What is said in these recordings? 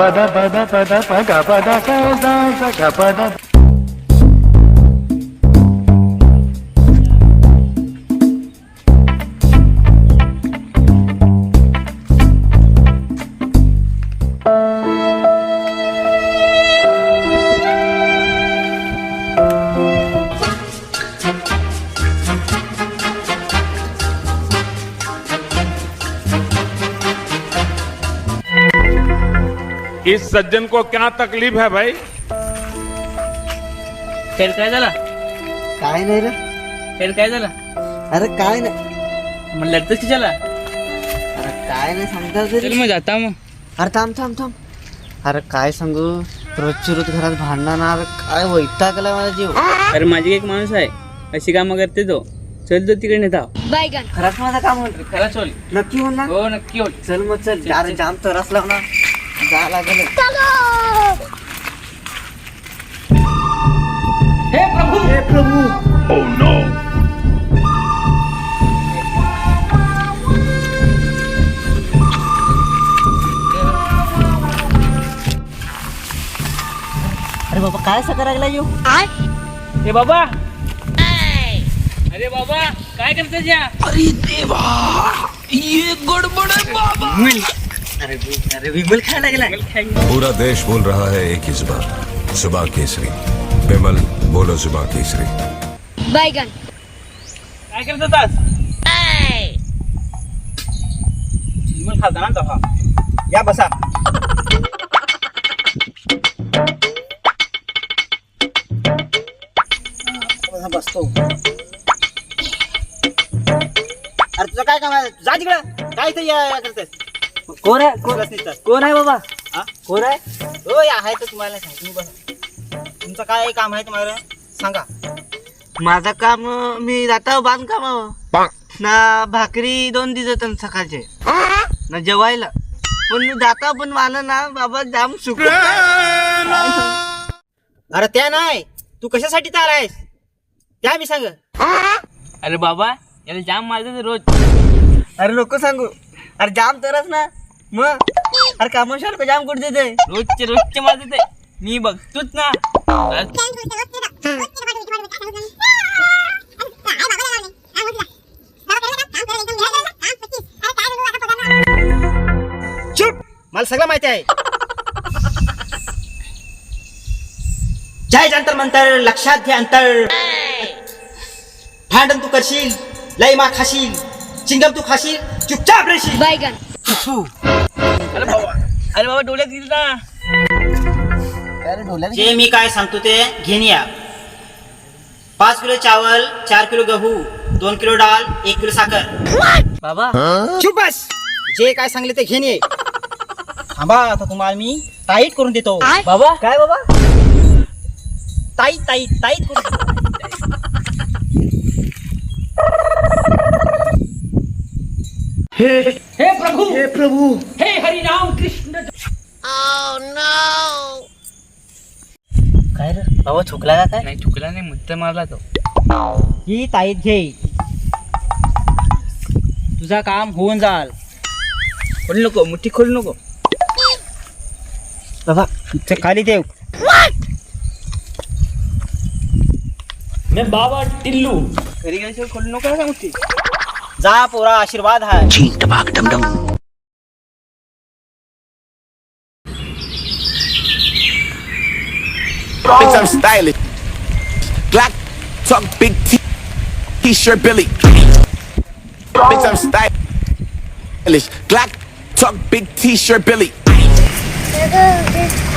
பத பத பத பக பத ச பத इस सज्जन को क्या तकलीफ है भाई? फेल काय झाला काय नाही रे. फेल काय झाला अरे काय नाही. मग लढतच कशाला अरे काय नाही सांगता चल तरी मग जाता मग. अरे थांब थांब थांब. अरे काय सांगू? रोजची रोज घरात भांडण अरे काय वैतागला माझा जीव. अरे माझी एक माणूस आहे. अशी कामं करते तो. चल तो तिकडे नेता खरंच माझं काम म्हणतो खरा चल नक्की म्हणणार हो नक्की हो चल मग चल. अरे जाम तरस लावला. जा लागेल. हे प्रभू! हे प्रभू! अरे बाबा काय असं करायला येऊ हे? बाबा! अरे बाबा काय करतेस या? अरे वि- अरे विमल खायला गेला पूरा देश बोल रहा है एक ही जुबान। सुबह केसरी। विमल बोलो सुबह केसरी। बैगन काय करत होतास? तसा या बसा. बसा, बसतो. अरे तुझं काय काम आहे? जा तिकडं. काय या करतेस. कोण आहे? कोण कोण आहे बाबा? हा? कोण आहे? हो या आहे तर तुम्हाला नाही तुम्ही बघा. तुमचं काय काम आहे तुम्हाला? सांगा. माझं काम अं, मी जातो बांधकाम ना भाकरी दोन दिवस सकाळचे. ना जेवायला. पण मी जाता पण मला ना बाबा जाम सुख अरे त्या नाही. तू कशासाठी तयार आहेस? त्या मी सांग. अरे बाबा याला जाम मारते रोज. अरे नको सांगू. अरे जाम तरच ना. मग? अरे कामशाल जाम कुठे देते रोजचे रोजचे मारते मी बघतोच ना. चुप! मला सगळं माहिती आहे. जय जंतर मंतर लक्षात घे अंतर. भांडण तू करशील लय मा खाशील चिंगम तू खाशील. चुपचाप रेशील बैगन अरे बाबा. अरे बाबा डोळ्यात गेली ना. जे मी काय सांगतो ते घेऊन या. पाच किलो चावल चार किलो गहू दोन किलो डाळ एक किलो साखर. बाबा. चुप बस. जे काय सांगले ते घेऊन ये. थांबा आता तुम्हाला मी टाईट करून देतो. बाबा. काय बाबा? टाईट टाईट टाईट करून देतो. हे प्रभू! हे प्रभू! हे हरिनाम कृष्ण काय रे? बाबा चुकला का काय? नाही चुकला नाही मुद्दा मारला तो. ही ताईत घे. तुझा काम होऊन जाल. खोल नको मुठी खोल नको. बाबा ते खाली देव मैं बाबा टिल्लू। घरी गेल्याशिवाय खोल नको का मुठी. जा पोरा आशीर्वाद आहे Bitch, I'm stylish. Black talk big T t-shirt Billy. Bitch, I'm stylish. Black talk big t-shirt Billy.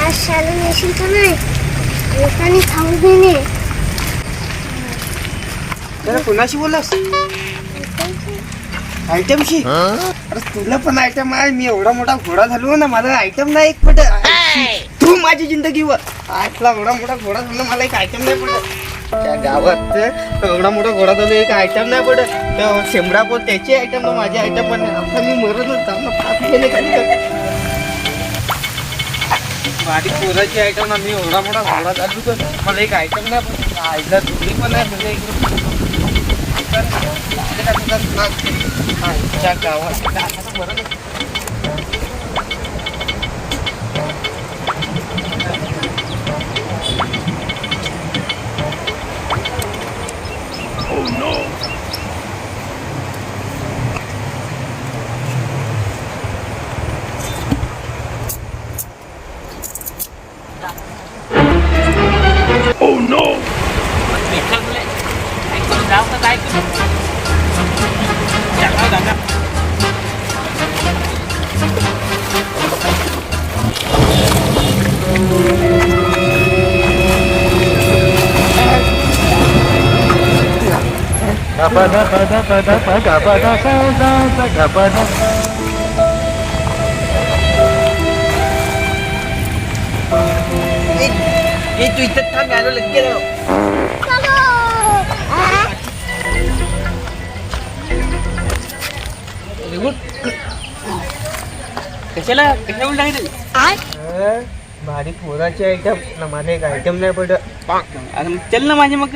आज शाळा नेशील का नाही लोकांनी खाऊ देणे कुणाशी बोललास आयटमशी अरे तुला पण आयटम आहे. मी एवढा मोठा घोडा झालो ना मला आयटम नाही एक पट तू माझी जिंदगीवर आठला एवढा मोठा घोडा झाला मला एक आयटम नाही पडत त्या गावात एवढा मोठा घोडा झाला एक आयटम नाही पडत शेंबडा पण त्याची आयटम माझी आयटम पण आता मी मरत होता माझी पोराची आयटम ना मी एवढा मोठा घोडा झालो तर मला एक आयटम नाही पडत आईला दुसरी पण नाही म्हणजे Oh no! Oh no! Pa da pa da pa ga pa da sa sa sa ga pa da ए तू इथं थांब आलो लगेच कशाला कशाला उलटा सांगितलं? भारी पोराची आयटम ना मला एक आयटम नाही पडत अरे मग चल ना माझे मग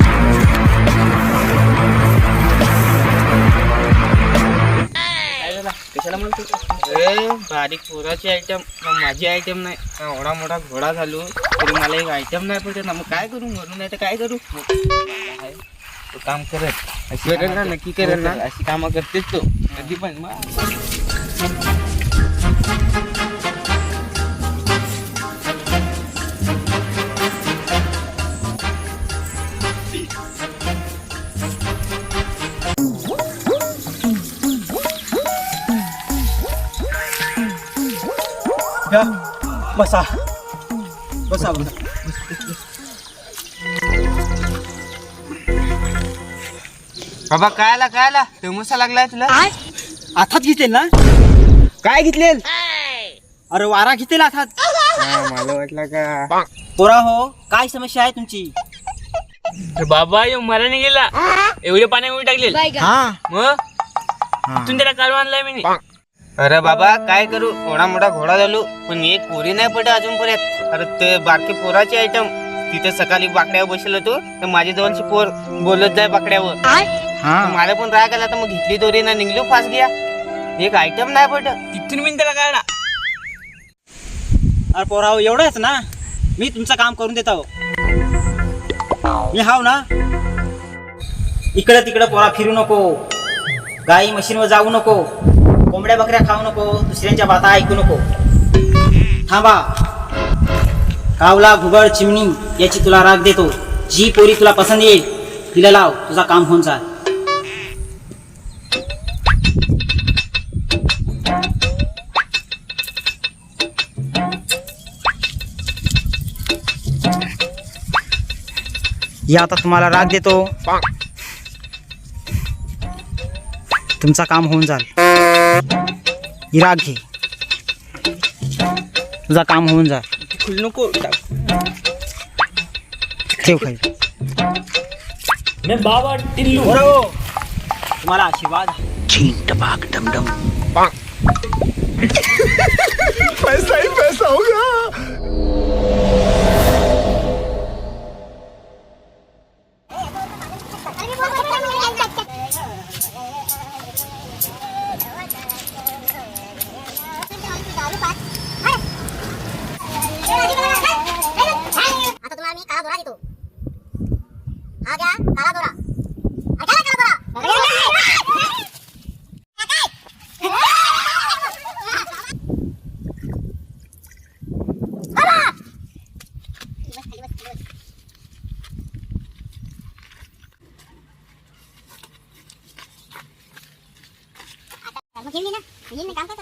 कशाला म्हणतो ए बारीक पोराची आयटम माझी आयटम नाही. एवढा मोठा घोडा झालो तरी मला एक आयटम नाही पडत ना. मग काय करू? म्हणून नाही तर काय करू? तो काम करत अशी करेल ना नक्की करेल ना. अशी कामं करतेच तो. कधी पण. मग बसा बसा बसा बाबा काय आला काय आला तेमुसा लागलाय तुला? हातात घेतलेल ना? काय घेतलेल? अरे वारा घेतलेला हा, मला वाटलं का पोरा हो काय समस्या आहे तुमची? अरे बाबा यो मला नाही गेला. एवढे पाण्यामध्ये टाकले हा. मग? तिथून त्याला काढून आणलाय मी अरे बाबा काय करू? एवढा मोठा घोडा झालो. पण एक पोरी नाही पडे अजूनपर्यंत. अरे ते बारकी पोराची आयटम तिथे सकाळी बाकड्यावर बसलो होतो. तर माझ्या जवळची पोर बोलत जाय बाकड्यावर. मला पण राग आला तर मग घेतली दोरी ना निघलो फास घ्या. एक आयटम नाही पडत. तिथून मी त्याला काढला अरे पोरा हो एवढंच ना मी तुमचं काम करून देत. आहो मी हाव ना. इकडे तिकडे पोरा फिरू नको. गाई मशीनवर जाऊ नको. कोंबड्या बकऱ्या खाऊ नको दुसऱ्यांच्या बाता ऐकू नको. थांबा. कावला घुबड चिमणी याची तुला राग देतो. जी पोरी तुला पसंत येईल तिला लाव तुझा काम होऊन जाईल. या आता तुम्हाला राग देतो. तुमचा काम होऊन जाल ही राग घे तुझा काम होऊन जा खुल नको ठेव खाली. मैं बाबा टिल्लू. तुम्हाला आशीर्वाद. पैसा ही पैसा होगा. मग घेऊन ये ना घेऊन ये, काम काय